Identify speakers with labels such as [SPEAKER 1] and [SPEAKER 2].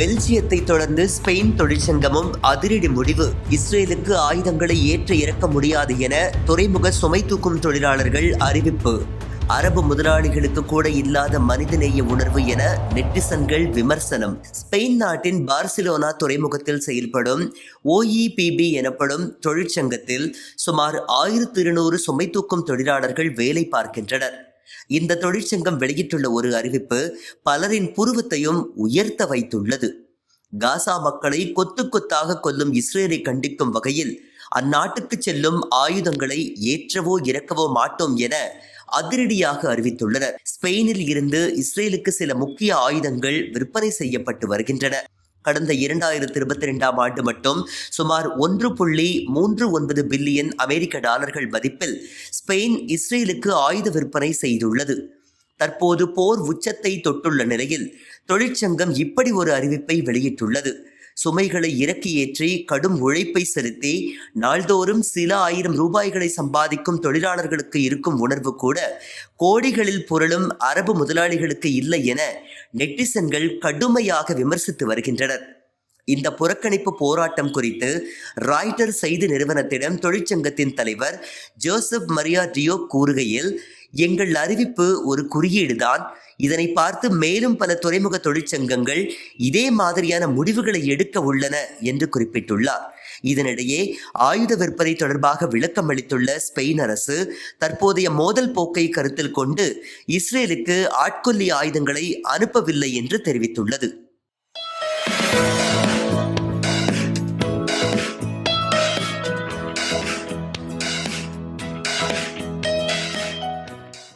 [SPEAKER 1] பெல்ஜியத்தை தொடர்ந்து ஸ்பெயின் தொழிற்சங்கமும் அதிரடி முடிவு. இஸ்ரேலுக்கு ஆயுதங்களை ஏற்ற இறக்க முடியாது என துறைமுக சுமை தூக்கும் தொழிலாளர்கள் அறிவிப்பு. அரபு முதலாளிகளுக்கு கூட இல்லாத மனிதநேய உணர்வு என நெட்டிசன்கள் விமர்சனம். ஸ்பெயின் நாட்டின் பார்சிலோனா துறைமுகத்தில் செயல்படும் ஓஇபிபி எனப்படும் தொழிற்சங்கத்தில் சுமார் ஆயிரத்து இருநூறு சுமை தூக்கும் தொழிலாளர்கள் வேலை பார்க்கின்றனர். இந்த தொழிற்சங்கம் வெளியிட்டுள்ள ஒரு அறிவிப்பு பலரின் புருவத்தையும் உயர்த்த வைத்துள்ளது. காசா மக்களை கொத்து கொத்தாக கொல்லும் இஸ்ரேலை கண்டிக்கும் வகையில் அந்நாட்டுக்கு செல்லும் ஆயுதங்களை ஏற்றவோ இறக்கவோ மாட்டோம் என அதிரடியாக அறிவித்துள்ளனர். ஸ்பெயினில் இருந்து இஸ்ரேலுக்கு சில முக்கிய ஆயுதங்கள் விற்பனை செய்யப்பட்டு வருகின்றன. கடந்த இரண்டாயிரத்தி இருபத்தி ரெண்டாம் ஆண்டு மட்டும் சுமார் ஒன்று புள்ளி மூன்று ஒன்பது பில்லியன் அமெரிக்க டாலர்கள் மதிப்பில் ஸ்பெயின் இஸ்ரேலுக்கு ஆயுத விற்பனை செய்துள்ளது. தற்போது போர் உச்சத்தை தொட்டுள்ள நிலையில் தொழிற்சங்கம் இப்படி ஒரு அறிவிப்பை வெளியிட்டுள்ளது. சுமைகளை இறக்கி ஏற்றி கடும் உழைப்பை செலுத்தி நாள்தோறும் சில ஆயிரம் ரூபாய்களை சம்பாதிக்கும் தொழிலாளர்களுக்கு இருக்கும் உணர்வு கூட கோடிகளில் புரளும் அரபு முதலாளிகளுக்கு இல்லை என நெட்டிசன்கள் கடுமையாக விமர்சித்து வருகின்றனர். இந்த புறக்கணிப்பு போராட்டம் குறித்து ராய்டர் செய்தி நிறுவனத்திடம் தொழிற்சங்கத்தின் தலைவர் ஜோசப் மரியா டியோ கூறுகையில் எங்கள் அறிவிப்பு ஒரு குறியீடுதான். இதனை பார்த்து மேலும் பல துறைமுக தொழிற்சங்கங்கள் இதே மாதிரியான முடிவுகளை எடுக்க உள்ளன என்று குறிப்பிட்டுள்ளார். இதனிடையே ஆயுத விற்பனை தொடர்பாக விளக்கம் அளித்துள்ள ஸ்பெயின் அரசு தற்போதைய மோதல் போக்கை கருத்தில் கொண்டு இஸ்ரேலுக்கு ஆட்கொல்லி ஆயுதங்களை அனுப்பவில்லை என்று தெரிவித்துள்ளது.